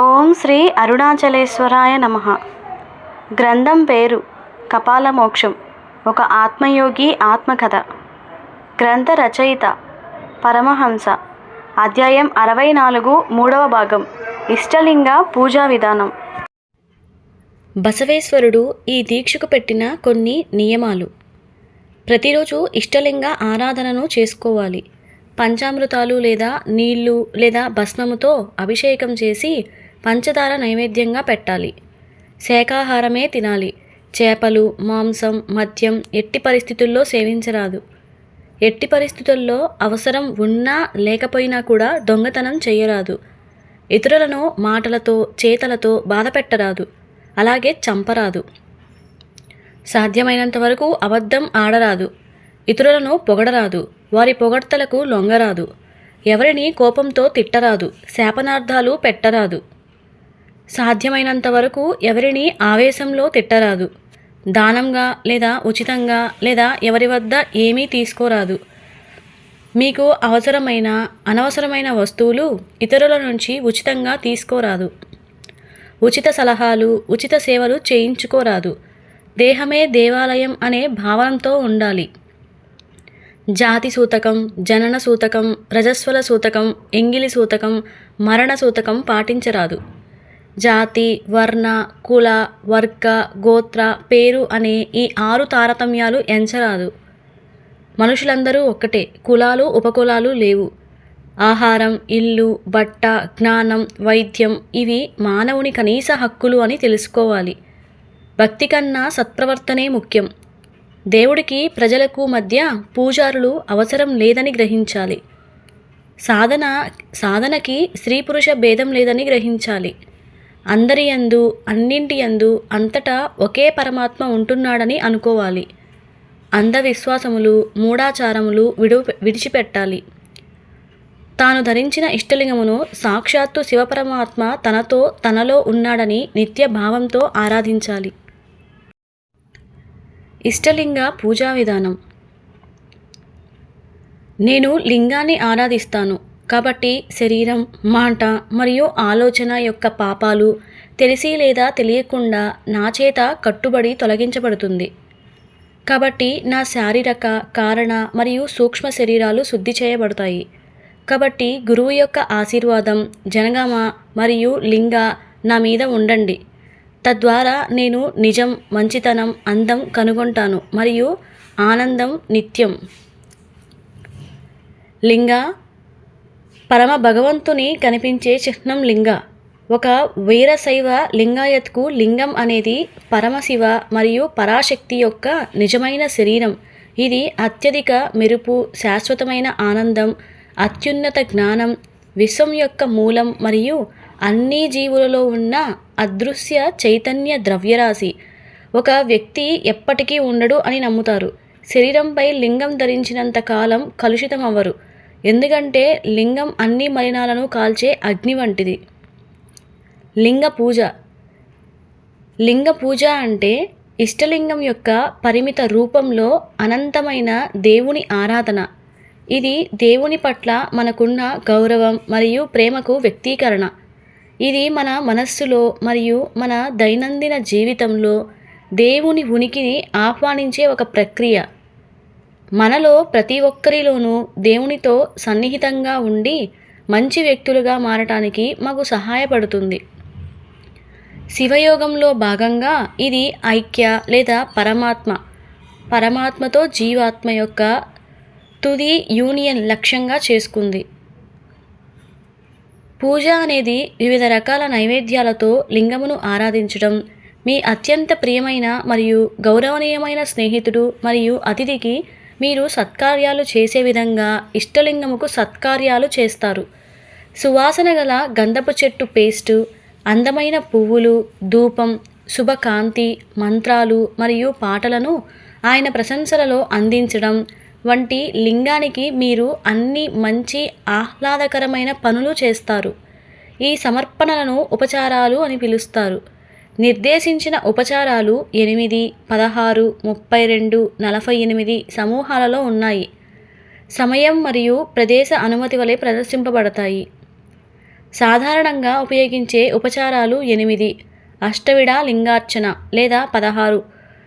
ఓం శ్రీ అరుణాచలేశ్వరాయ నమ. గ్రంథం పేరు కపాలమోక్షం. ఒక ఆత్మయోగి ఆత్మకథ. గ్రంథ రచయిత పరమహంస. అధ్యాయం అరవై నాలుగు మూడవ భాగం. ఇష్టలింగ పూజా విధానం. బసవేశ్వరుడు ఈ దీక్షకు పెట్టిన కొన్ని నియమాలు. ప్రతిరోజు ఇష్టలింగ ఆరాధనను చేసుకోవాలి. పంచామృతాలు లేదా నీళ్ళు లేదా భస్మముతో అభిషేకం చేసి పంచదార నైవేద్యంగా పెట్టాలి. శాకాహారమే తినాలి. చేపలు మాంసం మద్యం ఎట్టి పరిస్థితుల్లో సేవించరాదు. ఎట్టి పరిస్థితుల్లో అవసరం ఉన్నా లేకపోయినా కూడా దొంగతనం చేయరాదు. ఇతరులను మాటలతో చేతలతో బాధపెట్టరాదు. అలాగే చంపరాదు. సాధ్యమైనంత వరకు అబద్ధం ఆడరాదు. ఇతరులను పొగడరాదు. వారి పొగడ్తలకు లొంగరాదు. ఎవరిని కోపంతో తిట్టరాదు. శాపనార్థాలు పెట్టరాదు. సాధ్యమైనంత వరకు ఎవరిని ఆవేశంలో తిట్టరాదు. దానంగా లేదా ఉచితంగా లేదా ఎవరి వద్ద ఏమీ తీసుకోరాదు. మీకు అవసరమైన అనవసరమైన వస్తువులు ఇతరుల నుంచి ఉచితంగా తీసుకోరాదు. ఉచిత సలహాలు ఉచిత సేవలు చేయించుకోరాదు. దేహమే దేవాలయం అనే భావనతో ఉండాలి. జాతి సూతకం జనన సూతకం రజస్వల సూతకం ఎంగిలి సూతకం మరణ సూతకం పాటించరాదు. జాతి వర్ణ కుల వర్గ గోత్ర పేరు అనే ఈ ఆరు తారతమ్యాలు ఎంచరాదు. మనుషులందరూ ఒక్కటే కులాలు ఉపకులాలు లేవు. ఆహారం ఇల్లు బట్ట జ్ఞానం వైద్యం ఇవి మానవుని కనీస హక్కులు అని తెలుసుకోవాలి. భక్తి కన్నా సత్ప్రవర్తనే ముఖ్యం. దేవుడికి ప్రజలకు మధ్య పూజారులు అవసరం లేదని గ్రహించాలి. సాధన సాధనకి స్త్రీ పురుష భేదం లేదని గ్రహించాలి. అందరి యందు అన్నింటి యందు అంతటా ఒకే పరమాత్మ ఉంటున్నాడని అనుకోవాలి. అంధవిశ్వాసములు మూఢాచారములు విడు విడిచిపెట్టాలి. తాను ధరించిన ఇష్టలింగమును సాక్షాత్తు శివపరమాత్మ తనతో తనలో ఉన్నాడని నిత్య భావంతో ఆరాధించాలి. ఇష్టలింగ పూజా విధానం. నేను లింగాన్ని ఆరాధిస్తాను. కాబట్టి శరీరం మాట మరియు ఆలోచన యొక్క పాపాలు తెలిసి లేదా తెలియకుండా నా చేత కట్టుబడి తొలగించబడుతుంది. కాబట్టి నా శారీరక కారణ మరియు సూక్ష్మ శరీరాలు శుద్ధి చేయబడతాయి. కాబట్టి గురువు యొక్క ఆశీర్వాదం జనగామ మరియు లింగ నా మీద ఉండండి. తద్వారా నేను నిజం మంచితనం అందం కనుగొంటాను మరియు ఆనందం నిత్యం. లింగ పరమ భగవంతుని కనిపించే చిహ్నం లింగ. ఒక వీరశైవ లింగాయత్కు లింగం అనేది పరమశివ మరియు పరాశక్తి యొక్క నిజమైన శరీరం. ఇది అత్యధిక మెరుపు శాశ్వతమైన ఆనందం అత్యున్నత జ్ఞానం విశ్వం యొక్క మూలం మరియు అన్ని జీవులలో ఉన్న అదృశ్య చైతన్య ద్రవ్యరాశి. ఒక వ్యక్తి ఎప్పటికీ ఉండడు అని నమ్ముతారు. శరీరంపై లింగం ధరించినంత కాలం కలుషితం అవ్వరు ఎందుకంటే లింగం అన్ని మలినాలను కాల్చే అగ్ని వంటిది. లింగ పూజ. లింగ పూజ అంటే ఇష్టలింగం యొక్క పరిమిత రూపంలో అనంతమైన దేవుని ఆరాధన. ఇది దేవుని పట్ల మనకున్న గౌరవం మరియు ప్రేమకు వ్యక్తీకరణ. ఇది మన మనస్సులో మరియు మన దైనందిన జీవితంలో దేవుని ఉనికిని ఆహ్వానించే ఒక ప్రక్రియ. మనలో ప్రతి ఒక్కరిలోనూ దేవునితో సన్నిహితంగా ఉండి మంచి వ్యక్తులుగా మారటానికి మాకు సహాయపడుతుంది. శివయోగంలో భాగంగా ఇది ఐక్య లేదా పరమాత్మ పరమాత్మతో జీవాత్మ యొక్క తుది యూనియన్ లక్ష్యంగా చేసుకుంది. పూజ అనేది వివిధ రకాల నైవేద్యాలతో లింగమును ఆరాధించడం. మీ అత్యంత ప్రియమైన మరియు గౌరవనీయమైన స్నేహితుడు మరియు అతిథికి మీరు సత్కార్యాలు చేసే విధంగా ఇష్టలింగముకు సత్కార్యాలు చేస్తారు. సువాసన గల గంధపు చెట్టు పేస్టు అందమైన పువ్వులు ధూపం శుభకాంతి మంత్రాలు మరియు పాటలను ఆయన ప్రశంసలలో అందించడం వంటి లింగానికి మీరు అన్ని మంచి ఆహ్లాదకరమైన పనులు చేస్తారు. ఈ సమర్పణలను ఉపచారాలు అని పిలుస్తారు. నిర్దేశించిన ఉపచారాలు ఎనిమిది పదహారు ముప్పై రెండు నలభై ఎనిమిది సమూహాలలో ఉన్నాయి. సమయం మరియు ప్రదేశ అనుమతి వలె ప్రదర్శింపబడతాయి. సాధారణంగా ఉపయోగించే ఉపచారాలు ఎనిమిది అష్టవిడ లింగార్చన లేదా పదహారు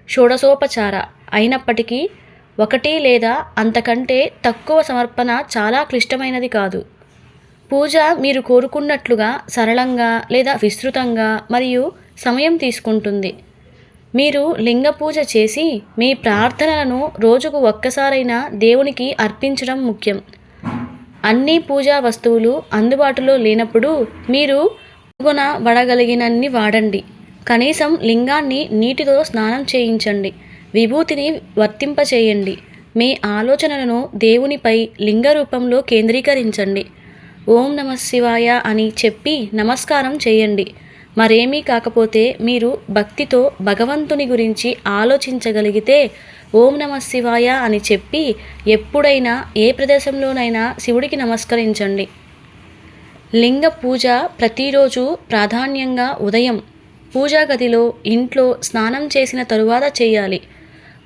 షోడశోపచార అయినప్పటికీ ఒకటి లేదా అంతకంటే తక్కువ సమర్పణ చాలా క్లిష్టమైనది కాదు. పూజ మీరు కోరుకున్నట్లుగా సరళంగా లేదా విస్తృతంగా మరియు సమయం తీసుకుంటుంది. మీరు లింగ పూజ చేసి మీ ప్రార్థనలను రోజుకు ఒక్కసారైనా దేవునికి అర్పించడం ముఖ్యం. అన్ని పూజా వస్తువులు అందుబాటులో లేనప్పుడు మీరు వడగలిగినన్ని వాడండి. కనీసం లింగాన్ని నీటితో స్నానం చేయించండి. విభూతిని వర్తింపచేయండి మీ ఆలోచనలను దేవునిపై లింగ రూపంలో కేంద్రీకరించండి. ఓం నమ శివాయ అని చెప్పి నమస్కారం చేయండి. మరేమీ కాకపోతే మీరు భక్తితో భగవంతుని గురించి ఆలోచించగలిగితే ఓం నమ శివాయ అని చెప్పి ఎప్పుడైనా ఏ ప్రదేశంలోనైనా శివుడికి నమస్కరించండి. లింగ పూజ ప్రతిరోజు ప్రాధాన్యంగా ఉదయం. పూజా గదిలో ఇంట్లో స్నానం చేసిన తరువాత చేయాలి.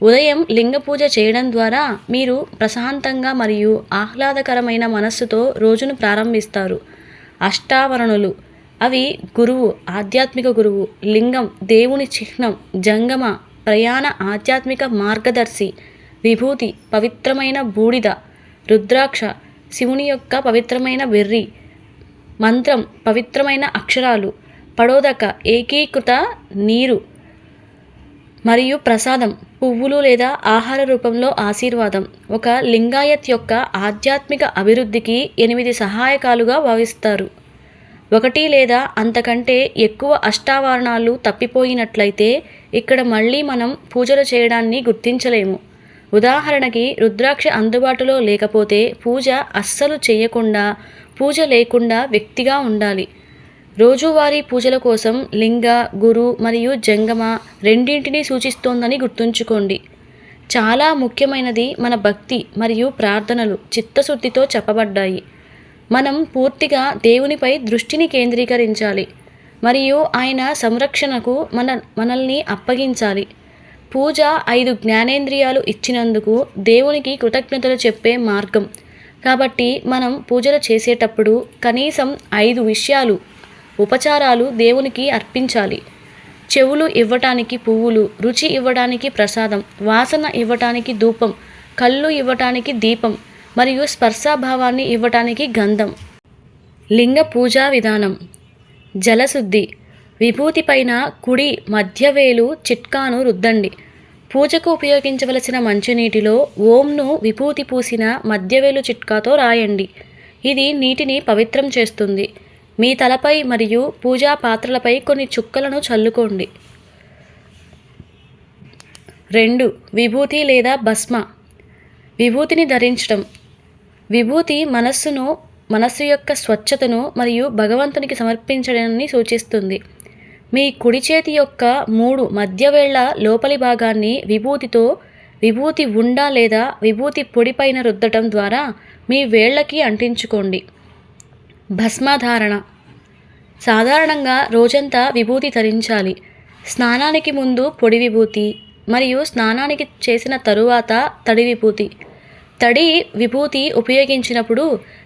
ఉదయం లింగ పూజ చేయడం ద్వారా మీరు ప్రశాంతంగా మరియు ఆహ్లాదకరమైన మనస్సుతో రోజును ప్రారంభిస్తారు. అష్టావరణులు. అవి గురువు ఆధ్యాత్మిక గురువు లింగం దేవుని చిహ్నం జంగమ ప్రయాణ ఆధ్యాత్మిక మార్గదర్శి విభూతి పవిత్రమైన బూడిద రుద్రాక్ష శివుని యొక్క పవిత్రమైన వెర్రి మంత్రం పవిత్రమైన అక్షరాలు పడోదక ఏకీకృత నీరు మరియు ప్రసాదం పువ్వులు లేదా ఆహార రూపంలో ఆశీర్వాదం. ఒక లింగాయత్ యొక్క ఆధ్యాత్మిక అభివృద్ధికి ఎనిమిది సహాయకాలుగా భావిస్తారు. ఒకటి లేదా అంతకంటే ఎక్కువ అష్టావరణాలు తప్పిపోయినట్లయితే ఇక్కడ మళ్ళీ మనం పూజలు చేయడాన్ని గుర్తించలేము. ఉదాహరణకి రుద్రాక్ష అందుబాటులో లేకపోతే పూజ అస్సలు చేయకుండా పూజ లేకుండా వ్యక్తిగా ఉండాలి. రోజువారీ పూజల కోసం లింగ గురు మరియు జంగమ రెండింటినీ సూచిస్తోందని గుర్తుంచుకోండి. చాలా ముఖ్యమైనది మన భక్తి మరియు ప్రార్థనలు చిత్తశుద్ధితో చెప్పబడ్డాయి. మనం పూర్తిగా దేవునిపై దృష్టిని కేంద్రీకరించాలి మరియు ఆయన సంరక్షణకు మన మనల్ని అప్పగించాలి. పూజ ఐదు జ్ఞానేంద్రియాలు ఇచ్చినందుకు దేవునికి కృతజ్ఞతలు చెప్పే మార్గం. కాబట్టి మనం పూజలు చేసేటప్పుడు కనీసం ఐదు విషయాలు ఉపచారాలు దేవునికి అర్పించాలి. చెవులు ఇవ్వటానికి పువ్వులు రుచి ఇవ్వడానికి ప్రసాదం వాసన ఇవ్వటానికి ధూపం కళ్ళు ఇవ్వటానికి దీపం మరియు స్పర్శాభావాన్ని ఇవ్వటానికి గంధం. లింగ పూజా విధానం. జలశుద్ధి. విభూతి పైన కుడి మధ్యవేలు చిట్కాను రుద్దండి. పూజకు ఉపయోగించవలసిన మంచినీటిలో ఓంను విభూతి పూసిన మధ్యవేలు చిట్కాతో రాయండి. ఇది నీటిని పవిత్రం చేస్తుంది. మీ తలపై మరియు పూజా పాత్రలపై కొన్ని చుక్కలను చల్లుకోండి. రెండు విభూతి లేదా భస్మ. విభూతిని ధరించడం. విభూతి మనస్సును మనస్సు యొక్క స్వచ్ఛతను మరియు భగవంతునికి సమర్పించడాన్ని సూచిస్తుంది. మీ కుడి చేతి యొక్క మూడు మధ్యవేళ్ళ లోపలి భాగాన్ని విభూతితో విభూతి ఉండ లేదా విభూతి పొడిపైన రుద్దటం ద్వారా మీ వేళ్ళకి అంటించుకోండి. భస్మధారణ. సాధారణంగా రోజంతా విభూతి ధరించాలి. స్నానానికి ముందు పొడి విభూతి మరియు స్నానానికి చేసిన తరువాత తడి విభూతి. తడి విభూతి ఉపయోగించినప్పుడు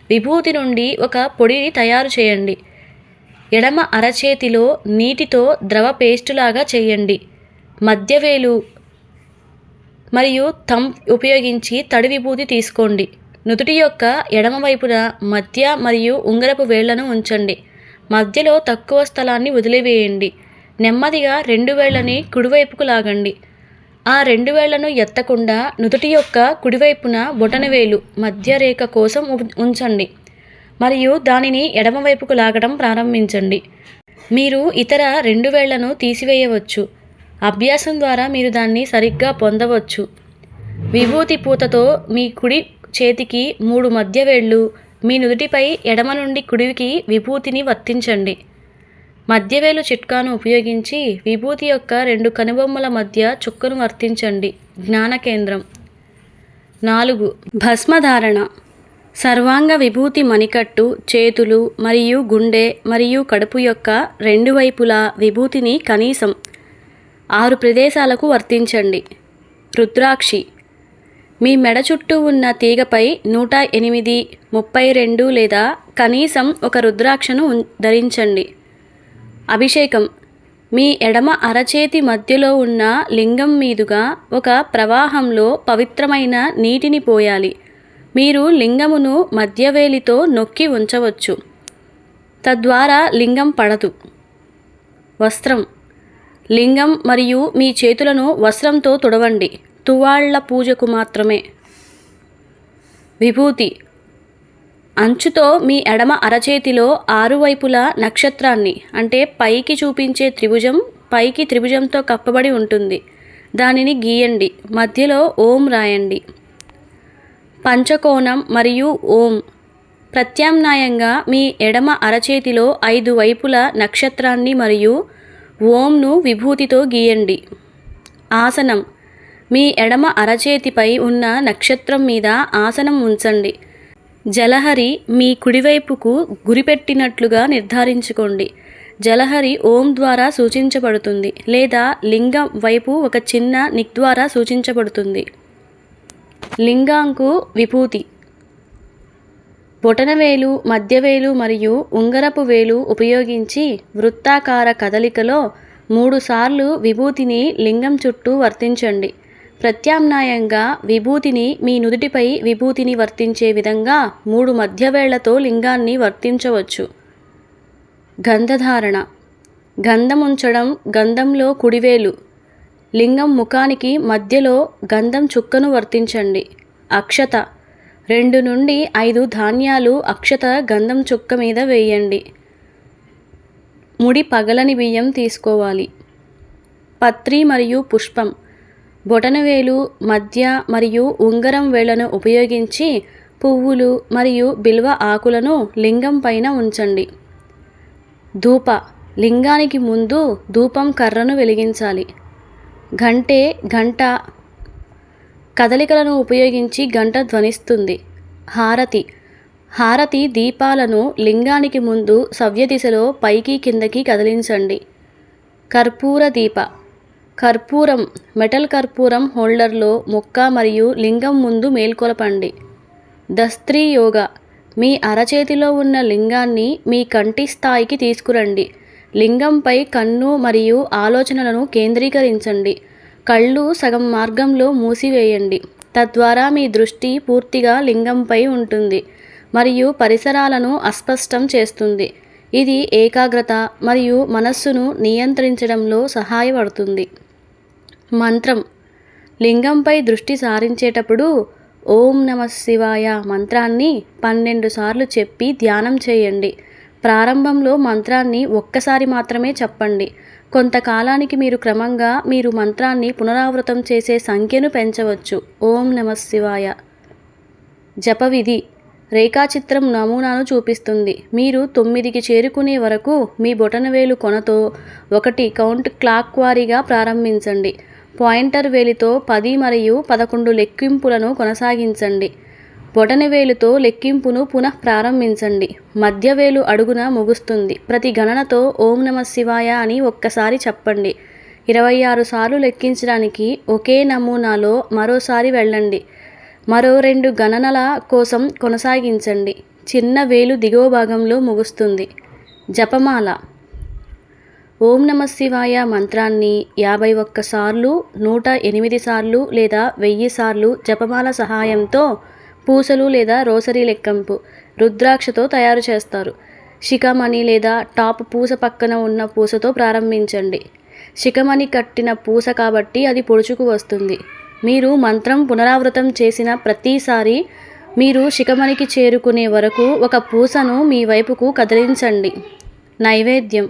విభూతి నుండి ఒక పొడిని తయారు చేయండి. ఎడమ అరచేతిలో నీటితో ద్రవ పేస్టులాగా చేయండి. మధ్యవేలు మరియు థమ్ ఉపయోగించి తడి విభూతి తీసుకోండి. నుదుటి యొక్క ఎడమ వైపున మధ్య మరియు ఉంగరపు వేళ్ళను ఉంచండి. మధ్యలో తక్కువ స్థలాన్ని వదిలివేయండి. నెమ్మదిగా రెండు వేళ్ళని కుడివైపుకు లాగండి. ఆ రెండు వేళ్ళను ఎత్తకుండా నుదుటి యొక్క కుడివైపున బొటనవేలు మధ్య రేఖ కోసం ఉంచండి. మరియు దానిని ఎడమవైపుకు లాగడం ప్రారంభించండి. మీరు ఇతర రెండు వేళ్ళను తీసివేయవచ్చు. అభ్యాసం ద్వారా మీరు దాన్ని సరిగ్గా పొందవచ్చు. విభూతి పూతతో మీ కుడి చేతికి మూడు మధ్య వేళ్ళు మీ నుదుటిపై ఎడమ నుండి కుడికి విభూతిని వర్తించండి. మధ్యవేలు చిట్కాను ఉపయోగించి విభూతి యొక్క రెండు కనుబొమ్మల మధ్య చుక్కను వర్తించండి. జ్ఞాన కేంద్రం. నాలుగు. భస్మధారణ. సర్వాంగ విభూతి మణికట్టు చేతులు మరియు గుండె మరియు కడుపు యొక్క రెండు వైపులా విభూతిని కనీసం ఆరు ప్రదేశాలకు వర్తించండి. రుద్రాక్షి. మీ మెడ చుట్టూ ఉన్న తీగపై నూట ఎనిమిది ముప్పై రెండు లేదా కనీసం ఒక రుద్రాక్షను ధరించండి. అభిషేకం. మీ ఎడమ అరచేతి మధ్యలో ఉన్న లింగం మీదుగా ఒక ప్రవాహంలో పవిత్రమైన నీటిని పోయాలి. మీరు లింగమును మధ్యవేలితో నొక్కి ఉంచవచ్చు. తద్వారా లింగం పడదు. వస్త్రం. లింగం మరియు మీ చేతులను వస్త్రంతో తుడవండి. తువాళ్ళ పూజకు మాత్రమే. విభూతి. అంచుతో మీ ఎడమ అరచేతిలో ఆరువైపులా నక్షత్రాన్ని అంటే పైకి చూపించే త్రిభుజం పైకి త్రిభుజంతో కప్పబడి ఉంటుంది. దానిని గీయండి. మధ్యలో ఓం రాయండి. పంచకోణం మరియు ఓం. ప్రత్యామ్నాయంగా మీ ఎడమ అరచేతిలో ఐదు వైపుల నక్షత్రాన్ని మరియు ఓంను విభూతితో గీయండి. ఆసనం. మీ ఎడమ అరచేతిపై ఉన్న నక్షత్రం మీద ఆసనం ఉంచండి. జలహరి మీ కుడివైపుకు గురిపెట్టినట్లుగా నిర్ధారించుకోండి. జలహరి ఓం ద్వారా సూచించబడుతుంది లేదా లింగం వైపు ఒక చిన్న నిక్ ద్వారా సూచించబడుతుంది. లింగాంకు విభూతి. బొటనవేలు మధ్యవేలు మరియు ఉంగరపు వేలు ఉపయోగించి వృత్తాకార కదలికలో మూడుసార్లు విభూతిని లింగం చుట్టూ వర్తించండి. ప్రత్యామ్నాయంగా విభూతిని మీ నుదుటిపై విభూతిని వర్తించే విధంగా మూడు మధ్యవేళ్ళతో లింగాన్ని వర్తించవచ్చు. గంధధారణ. గంధం ఉంచడం గంధంలో కుడివేలు. లింగం ముఖానికి మధ్యలో గంధం చుక్కను వర్తించండి. అక్షత. రెండు నుండి ఐదు ధాన్యాలు అక్షత గంధం చుక్క మీద వేయండి. ముడి పగలని బియ్యం తీసుకోవాలి. పత్రి మరియు పుష్పం. బొటనవేలు మధ్య మరియు ఉంగరం వేళ్ళను ఉపయోగించి పువ్వులు మరియు బిల్వ ఆకులను లింగం పైన ఉంచండి. ధూప. లింగానికి ముందు ధూపం కర్రను వెలిగించాలి. గంటే గంట కదలికలను ఉపయోగించి గంట ధ్వనిస్తుంది. హారతి. హారతి దీపాలను లింగానికి ముందు సవ్య దిశలో పైకి కిందకి కదిలించండి. కర్పూర దీప. కర్పూరం మెటల్ కర్పూరం హోల్డర్లో మొక్క మరియు లింగం ముందు మేల్కొలపండి. దస్త్రీ యోగ మీ అరచేతిలో ఉన్న లింగాన్ని మీ కంటి స్థాయికి తీసుకురండి. లింగంపై కన్ను మరియు ఆలోచనలను కేంద్రీకరించండి. కళ్ళు సగం మార్గంలో మూసివేయండి. తద్వారా మీ దృష్టి పూర్తిగా లింగంపై ఉంటుంది మరియు పరిసరాలను అస్పష్టం చేస్తుంది. ఇది ఏకాగ్రత మరియు మనస్సును నియంత్రించడంలో సహాయపడుతుంది. మంత్రం. లింగంపై దృష్టి సారించేటప్పుడు ఓం నమ శివాయ మంత్రాన్ని పన్నెండు సార్లు చెప్పి ధ్యానం చేయండి. ప్రారంభంలో మంత్రాన్ని ఒక్కసారి మాత్రమే చెప్పండి. కొంతకాలానికి మీరు క్రమంగా మీరు మంత్రాన్ని పునరావృతం చేసే సంఖ్యను పెంచవచ్చు. ఓం నమ శివాయ. జపవిధి. రేఖాచిత్రం నమూనాను చూపిస్తుంది. మీరు తొమ్మిదికి చేరుకునే వరకు మీ బొటనవేలు కొనతో ఒకటి కౌంట్ క్లాక్ వారీగా ప్రారంభించండి. పాయింటర్ వేలితో పది మరియు పదకొండు లెక్కింపులను కొనసాగించండి. బొటనవేలుతో లెక్కింపును పునః ప్రారంభించండి. మధ్యవేలు అడుగున ముగుస్తుంది. ప్రతి గణనతో ఓం నమ శివాయ అని ఒక్కసారి చెప్పండి. ఇరవై ఆరు సార్లు లెక్కించడానికి ఒకే నమూనాలో మరోసారి వెళ్ళండి. మరో రెండు గణనల కోసం కొనసాగించండి. చిన్న వేలు దిగువ భాగంలో ముగుస్తుంది. జపమాల ఓం నమ శివాయ మంత్రాన్ని యాభై ఒక్క సార్లు నూట ఎనిమిది సార్లు లేదా వెయ్యి సార్లు జపమాల సహాయంతో పూసలు లేదా రోసరీ లెక్కింపు రుద్రాక్షతో తయారు చేస్తారు. శిఖమణి లేదా టాప్ పూస పక్కన ఉన్న పూసతో ప్రారంభించండి. శిఖమణి కట్టిన పూస కాబట్టి అది పొడుచుకు వస్తుంది. మీరు మంత్రం పునరావృతం చేసిన ప్రతిసారి మీరు శిఖమణికి చేరుకునే వరకు ఒక పూసను మీ వైపుకు కదిలించండి. నైవేద్యం.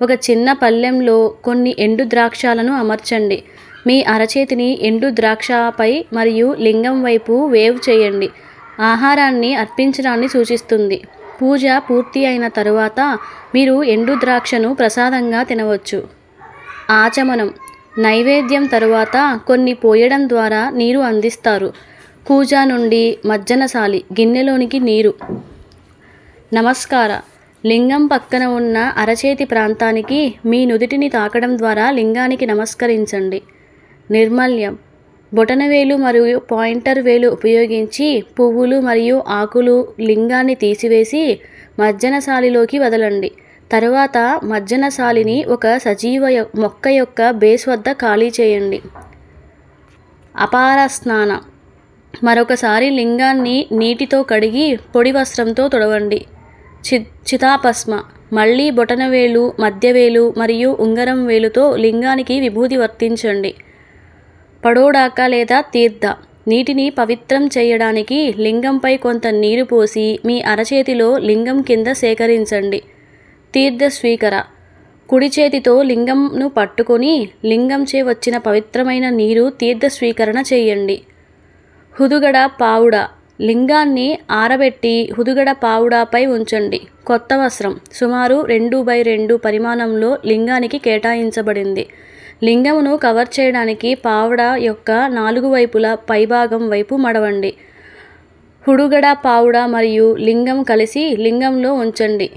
ఒక చిన్న పళ్ళెంలో కొన్ని ఎండు ద్రాక్షాలను అమర్చండి. మీ అరచేతిని ఎండు ద్రాక్షపై మరియు లింగం వైపు వేవ్ చేయండి. ఆహారాన్ని అర్పించడాన్ని సూచిస్తుంది. పూజ పూర్తి అయిన తరువాత మీరు ఎండు ద్రాక్షను ప్రసాదంగా తినవచ్చు. ఆచమనం. నైవేద్యం తరువాత కొన్ని పోయడం ద్వారా నీరు అందిస్తారు. కూజా నుండి మజ్జనసాలి గిన్నెలోనికి నీరు. నమస్కార. లింగం పక్కన ఉన్న అరచేతి ప్రాంతానికి మీ నుదిటిని తాకడం ద్వారా లింగానికి నమస్కరించండి. నిర్మల్యం. బొటనవేలు మరియు పాయింటర్ వేలు ఉపయోగించి పువ్వులు మరియు ఆకులు లింగాన్ని తీసివేసి మజ్జనశాలిలోకి వదలండి. తరువాత మజ్జనశాలిని ఒక సజీవ మొక్క యొక్క బేస్ వద్ద ఖాళీ చేయండి. అపార స్నాన మరొకసారి లింగాన్ని నీటితో కడిగి పొడి వస్త్రంతో తుడవండి. చి చితాపస్మ. మళ్ళీ బొటనవేలు మధ్యవేలు మరియు ఉంగరం వేలుతో లింగానికి విభూది వర్తించండి. పడోడాక లేదా తీర్థ. నీటిని పవిత్రం చేయడానికి లింగంపై కొంత నీరు పోసి మీ అరచేతిలో లింగం కింద సేకరించండి. తీర్థ స్వీకర. కుడి చేతితో లింగంను పట్టుకొని లింగంచే వచ్చిన పవిత్రమైన నీరు తీర్థ స్వీకరణ చేయండి. హుదుగడ పావుడ. లింగాన్ని ఆరబెట్టి హుదుగడ పావుడాపై ఉంచండి. కొత్త వస్త్రం. సుమారు రెండు బై రెండు పరిమాణంలో లింగానికి కేటాయించబడింది. లింగమును కవర్ చేయడానికి పావుడ యొక్క నాలుగు వైపుల పైభాగం వైపు మడవండి. హుడుగడ పావుడ మరియు లింగం కలిసి లింగంలో ఉంచండి.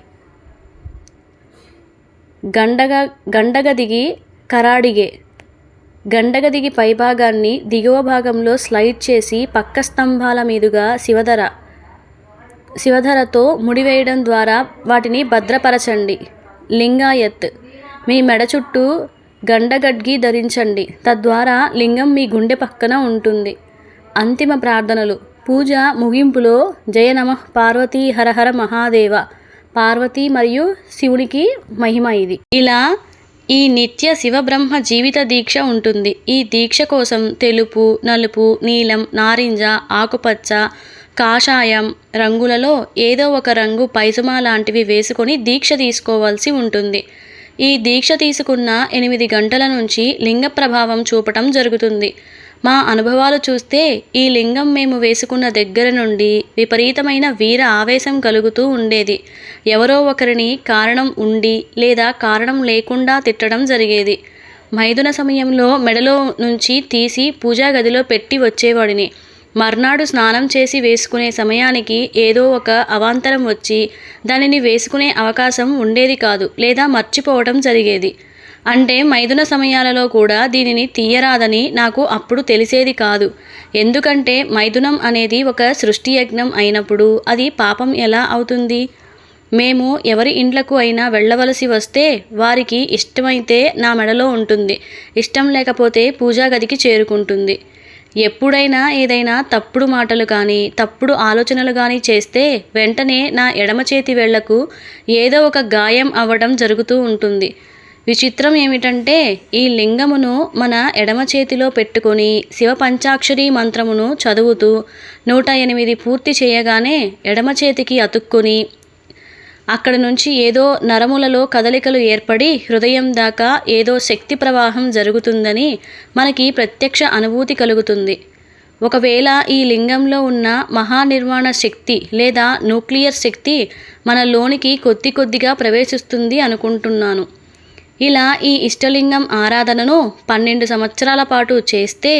గండగ గండగ దిగి కరాడిగే. గండగ దిగి పైభాగాన్ని దిగువ భాగంలో స్లైడ్ చేసి పక్క స్తంభాల మీదుగా శివధర శివధరతో ముడివేయడం ద్వారా వాటిని భద్రపరచండి. లింగాయత్ మీ మెడ చుట్టూ గండగడ్గి ధరించండి. తద్వారా లింగం మీ గుండె పక్కన ఉంటుంది. అంతిమ ప్రార్థనలు. పూజ ముగింపులో జయ నమ పార్వతీ హరహర మహాదేవ పార్వతి మరియు శివునికి మహిమ ఇది. ఇలా ఈ నిత్య శివబ్రహ్మ జీవిత దీక్ష ఉంటుంది. ఈ దీక్ష కోసం తెలుపు నలుపు నీలం నారింజ ఆకుపచ్చ కాషాయం రంగులలో ఏదో ఒక రంగు పైజమా లాంటివి వేసుకొని దీక్ష తీసుకోవాల్సి ఉంటుంది. ఈ దీక్ష తీసుకున్న ఎనిమిది గంటల నుంచి లింగ ప్రభావం చూపటం జరుగుతుంది. మా అనుభవాలు చూస్తే ఈ లింగం మేము వేసుకున్న దగ్గర నుండి విపరీతమైన వీర ఆవేశం కలుగుతూ ఉండేది. ఎవరో ఒకరిని కారణం ఉండి లేదా కారణం లేకుండా తిట్టడం జరిగేది. మైదున సమయంలో మెడలో నుంచి తీసి పూజా గదిలో పెట్టి వచ్చేవాడిని. మర్నాడు స్నానం చేసి వేసుకునే సమయానికి ఏదో ఒక అవాంతరం వచ్చి దానిని వేసుకునే అవకాశం ఉండేది కాదు లేదా మర్చిపోవడం జరిగేది. అంటే మైదున సమయాలలో కూడా దీనిని తీయరాదని నాకు అప్పుడు తెలిసేది కాదు. ఎందుకంటే మైథునం అనేది ఒక సృష్టి యజ్ఞం అయినప్పుడు అది పాపం ఎలా అవుతుంది? మేము ఎవరి ఇండ్లకు అయినా వెళ్ళవలసి వస్తే వారికి ఇష్టమైతే నా మెడలో ఉంటుంది. ఇష్టం లేకపోతే పూజా గదికి చేరుకుంటుంది. ఎప్పుడైనా ఏదైనా తప్పుడు మాటలు కానీ తప్పుడు ఆలోచనలు కానీ చేస్తే వెంటనే నా ఎడమ చేతి వేళ్ళకు ఏదో ఒక గాయం అవ్వడం జరుగుతూ ఉంటుంది. విచిత్రం ఏమిటంటే ఈ లింగమును మన ఎడమ చేతిలో పెట్టుకొని శివ పంచాక్షరి మంత్రమును చదువుతూ నూట ఎనిమిది పూర్తి చేయగానే ఎడమ చేతికి అతుక్కొని అక్కడ నుంచి ఏదో నరములలో కదలికలు ఏర్పడి హృదయం దాకా ఏదో శక్తి ప్రవాహం జరుగుతుందని మనకి ప్రత్యక్ష అనుభూతి కలుగుతుంది. ఒకవేళ ఈ లింగంలో ఉన్న మహానిర్వాణ శక్తి లేదా న్యూక్లియర్ శక్తి మన లోనికి కొద్ది కొద్దిగా ప్రవేశిస్తుంది అనుకుంటున్నాను. ఇలా ఈ ఇష్టలింగం ఆరాధనను పన్నెండు సంవత్సరాల పాటు చేస్తే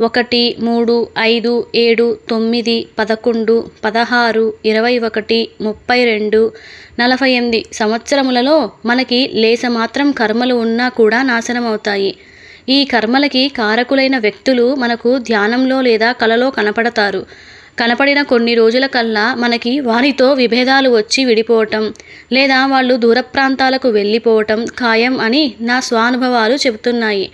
ఒకటి మూడు ఐదు ఏడు తొమ్మిది పదకొండు పదహారు ఇరవై ఒకటి ముప్పై రెండు నలభై ఎనిమిది సంవత్సరములలో మనకి లేస మాత్రం కర్మలు ఉన్నా కూడా నాశనమవుతాయి. ఈ కర్మలకి కారకులైన వ్యక్తులు మనకు ధ్యానంలో లేదా కలలో కనపడతారు. కనపడిన కొన్ని రోజుల కల్లా మనకి వారితో విభేదాలు వచ్చి విడిపోవటం లేదా వాళ్ళు దూర ప్రాంతాలకు వెళ్ళిపోవటం ఖాయం అని నా స్వానుభవాలు చెబుతున్నాయి.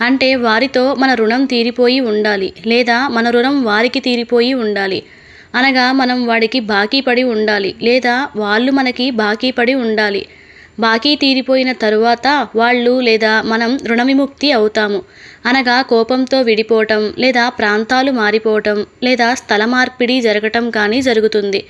అంటే వారితో మన రుణం తీరిపోయి ఉండాలి లేదా మన రుణం వారికి తీరిపోయి ఉండాలి. అనగా మనం వాడికి బాకీ పడి ఉండాలి లేదా వాళ్ళు మనకి బాకీ పడి ఉండాలి. బాకీ తీరిపోయిన తరువాత వాళ్ళు లేదా మనం రుణవిముక్తి అవుతాము. అనగా కోపంతో విడిపోవటం లేదా ప్రాంతాలు మారిపోవటం లేదా స్థల మార్పిడి జరగటం కానీ జరుగుతుంది.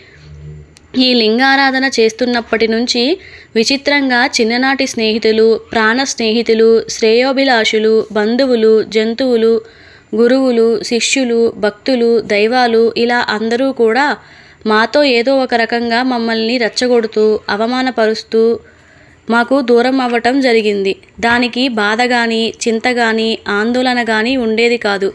ఈ లింగారాధన చేస్తున్నప్పటి నుంచి విచిత్రంగా చిన్ననాటి స్నేహితులు ప్రాణ స్నేహితులు శ్రేయోభిలాషులు బంధువులు జంతువులు గురువులు శిష్యులు భక్తులు దైవాలు ఇలా అందరూ కూడా మాతో ఏదో ఒక రకంగా మమ్మల్ని రెచ్చగొడుతూ అవమానపరుస్తూ మాకు దూరం అవ్వటం జరిగింది. దానికి బాధ కానీ చింత కానీ ఆందోళన కానీ ఉండేది కాదు.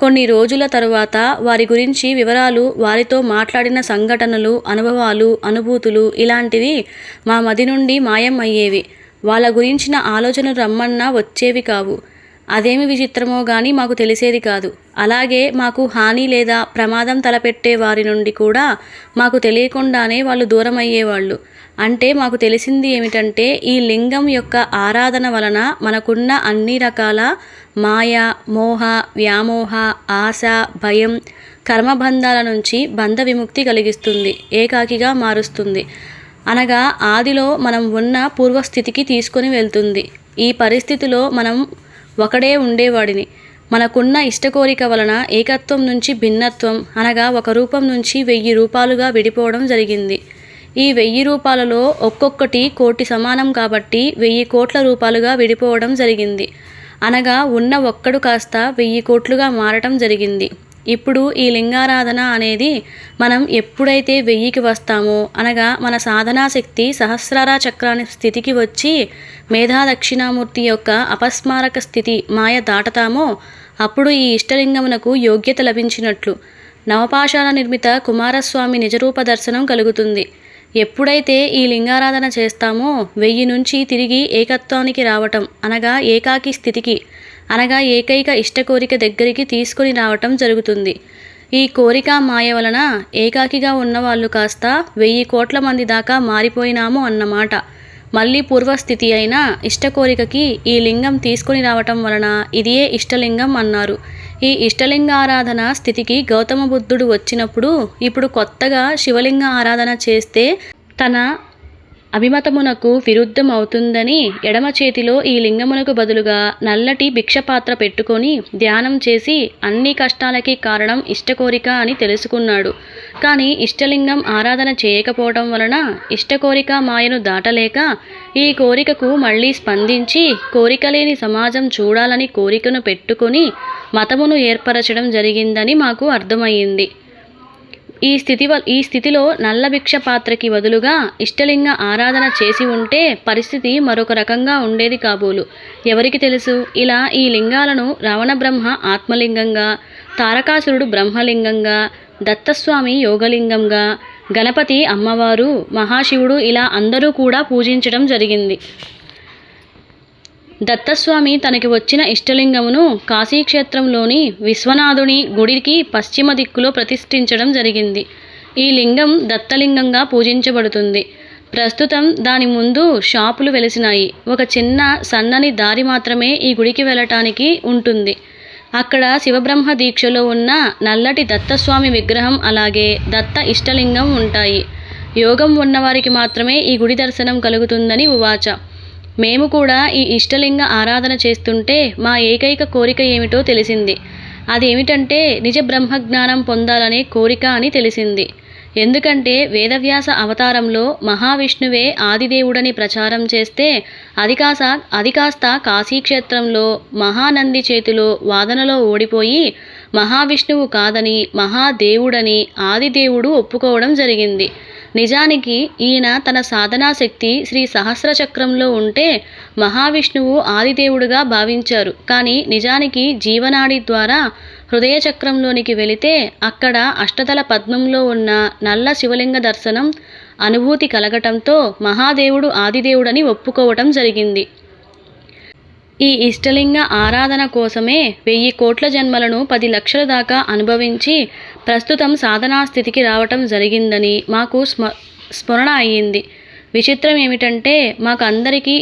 కొన్ని రోజుల తరువాత వారి గురించి వివరాలు వారితో మాట్లాడిన సంఘటనలు అనుభవాలు అనుభూతులు ఇలాంటివి మా మది నుండి మాయం అయ్యేవి. వాళ్ళ గురించిన ఆలోచనలు రమ్మన్నా వచ్చేవి కావు. అదేమి విచిత్రమో గాని మాకు తెలిసేది కాదు. అలాగే మాకు హాని లేదా ప్రమాదం తలపెట్టే వారి నుండి కూడా మాకు తెలియకుండానే వాళ్ళు దూరం అయ్యేవాళ్ళు అంటే మాకు తెలిసింది ఏమిటంటే ఈ లింగం యొక్క ఆరాధన వలన మనకున్న అన్ని రకాల మాయ మోహ వ్యామోహ ఆశ భయం కర్మబంధాల నుంచి బంధ విముక్తి కలిగిస్తుంది ఏకాకిగా మారుస్తుంది. అనగా ఆదిలో మనం ఉన్న పూర్వస్థితికి తీసుకొని వెళ్తుంది. ఈ పరిస్థితిలో మనం ఒకడే ఉండేవాడిని. మనకున్న ఇష్టకోరిక వలన ఏకత్వం నుంచి భిన్నత్వం అనగా ఒక రూపం నుంచి వెయ్యి రూపాలుగా విడిపోవడం జరిగింది. ఈ వెయ్యి రూపాలలో ఒక్కొక్కటి కోటి సమానం కాబట్టి వెయ్యి కోట్ల రూపాలుగా విడిపోవడం జరిగింది. అనగా ఉన్న ఒక్కడు కాస్త వెయ్యి కోట్లుగా మారటం జరిగింది. ఇప్పుడు ఈ లింగారాధన అనేది మనం ఎప్పుడైతే వెయ్యికి వస్తామో అనగా మన సాధనా శక్తి సహస్రార చక్రాని స్థితికి వచ్చి మేధా దక్షిణామూర్తి యొక్క అపస్మారక స్థితి మాయ దాటతామో అప్పుడు ఈ ఇష్టలింగమునకు యోగ్యత లభించినట్లు. నవపాషాణ నిర్మిత కుమారస్వామి నిజరూప దర్శనం కలుగుతుంది. ఎప్పుడైతే ఈ లింగారాధన చేస్తామో వెయ్యి నుంచి తిరిగి ఏకత్వానికి రావటం అనగా ఏకాకి స్థితికి. అనగా ఏకైక ఇష్ట కోరిక దగ్గరికి తీసుకొని రావటం జరుగుతుంది. ఈ కోరిక మాయ వలన ఏకాకిగా ఉన్నవాళ్ళు కాస్త వెయ్యి కోట్ల మంది దాకా మారిపోయినాము అన్నమాట. మళ్ళీ పూర్వస్థితి అయిన ఇష్ట కోరికకి ఈ లింగం తీసుకొని రావటం వలన ఇదియే ఇష్టలింగం అన్నారు. ఈ ఇష్టలింగ ఆరాధన స్థితికి గౌతమ బుద్ధుడు వచ్చినప్పుడు ఇప్పుడు కొత్తగా శివలింగ ఆరాధన చేస్తే తన అభిమతమునకు విరుద్ధం అవుతుందని ఎడమ చేతిలో ఈ లింగమునకు బదులుగా నల్లటి భిక్షపాత్ర పెట్టుకొని ధ్యానం చేసి అన్ని కష్టాలకి కారణం ఇష్టకోరిక అని తెలుసుకున్నాడు. కానీ ఇష్టలింగం ఆరాధన చేయకపోవడం వలన ఇష్టకోరిక మాయను దాటలేక ఈ కోరికకు మళ్ళీ స్పందించి కోరిక లేని సమాజం చూడాలని కోరికను పెట్టుకొని మతమును ఏర్పరచడం జరిగిందని మాకు అర్థమయ్యింది. ఈ స్థితి ఈ స్థితిలో నల్ల భిక్ష పాత్రకి బదులుగా ఇష్టలింగ ఆరాధన చేసి ఉంటే పరిస్థితి మరొక రకంగా ఉండేది కాబోలు. ఎవరికి తెలుసు? ఇలా ఈ లింగాలను రావణ బ్రహ్మ ఆత్మలింగంగా తారకాసురుడు బ్రహ్మలింగంగా దత్తస్వామి యోగలింగంగా గణపతి అమ్మవారు మహాశివుడు ఇలా అందరూ కూడా పూజించడం జరిగింది. దత్తస్వామి తనకి వచ్చిన ఇష్టలింగమును కాశీక్షేత్రంలోని విశ్వనాథుని గుడికి పశ్చిమ దిక్కులో ప్రతిష్ఠించడం జరిగింది. ఈ లింగం దత్తలింగంగా పూజించబడుతుంది. ప్రస్తుతం దాని ముందు షాపులు వెలిసినాయి. ఒక చిన్న సన్నని దారి మాత్రమే ఈ గుడికి వెళ్ళటానికి ఉంటుంది. అక్కడ శివబ్రహ్మ దీక్షలో ఉన్న నల్లటి దత్తస్వామి విగ్రహం అలాగే దత్త ఇష్టలింగం ఉంటాయి. యోగం ఉన్నవారికి మాత్రమే ఈ గుడి దర్శనం కలుగుతుందని ఉవాచ. మేము కూడా ఈ ఇష్టలింగ ఆరాధన చేస్తుంటే మా ఏకైక కోరిక ఏమిటో తెలిసింది. అదేమిటంటే నిజ బ్రహ్మజ్ఞానం పొందాలనే కోరిక అని తెలిసింది. ఎందుకంటే వేదవ్యాస అవతారంలో మహావిష్ణువే ఆదిదేవుడని ప్రచారం చేస్తే అది కాస అది కాస్త కాశీక్షేత్రంలో మహానంది చేతిలో వాదనలో ఓడిపోయి మహావిష్ణువు కాదని మహాదేవుడని ఆదిదేవుడు ఒప్పుకోవడం జరిగింది. నిజానికి ఈయన తన సాధనా శక్తి శ్రీ సహస్ర చక్రంలో ఉంటే మహావిష్ణువు ఆదిదేవుడుగా భావించారు. కానీ నిజానికి జీవనాడి ద్వారా హృదయ చక్రంలోనికి వెళితే అక్కడ అష్టదల పద్మంలో ఉన్న నల్ల శివలింగ దర్శనం అనుభూతి కలగటంతో మహాదేవుడు ఆదిదేవుడని ఒప్పుకోవటం జరిగింది. ఈ ఇష్టలింగ ఆరాధన కోసమే వెయ్యి కోట్ల జన్మలను పది లక్షల దాకా అనుభవించి ప్రస్తుతం సాధనా స్థితికి రావటం జరిగిందని మాకు స్మ స్మరణ అయ్యింది. విచిత్రం ఏమిటంటే మాకు అందరికీ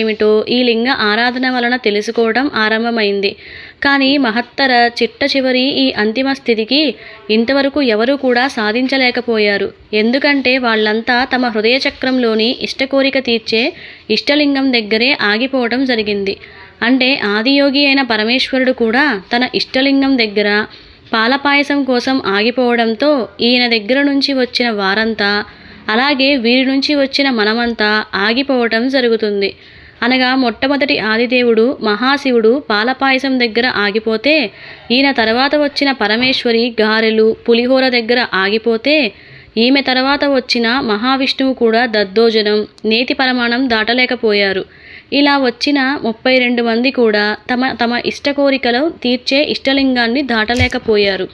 ఏమిటో ఈ లింగ ఆరాధన వలన తెలుసుకోవడం ఆరంభమైంది. కానీ మహత్తర చిట్ట చివరి ఈ అంతిమ స్థితికి ఇంతవరకు ఎవరూ కూడా సాధించలేకపోయారు. ఎందుకంటే వాళ్ళంతా తమ హృదయ చక్రంలోని ఇష్టకోరిక తీర్చే ఇష్టలింగం దగ్గరే ఆగిపోవడం జరిగింది. అంటే ఆదియోగి అయిన పరమేశ్వరుడు కూడా తన ఇష్టలింగం దగ్గర పాలపాయసం కోసం ఆగిపోవడంతో ఈయన దగ్గర నుంచి వచ్చిన వారంతా అలాగే వీరి నుంచి వచ్చిన మనమంతా ఆగిపోవటం జరుగుతుంది. అనగా మొట్టమొదటి ఆదిదేవుడు మహాశివుడు పాలపాయసం దగ్గర ఆగిపోతే ఈయన తర్వాత వచ్చిన పరమేశ్వరి గారెలు పులిహోర దగ్గర ఆగిపోతే ఈమె తర్వాత వచ్చిన మహావిష్ణువు కూడా దద్దోజనం నేతి పరమాణం దాటలేకపోయారు. ఇలా వచ్చిన ముప్పై రెండు మంది కూడా తమ తమ ఇష్ట కోరికలు తీర్చే ఇష్టలింగాన్ని దాటలేకపోయారు.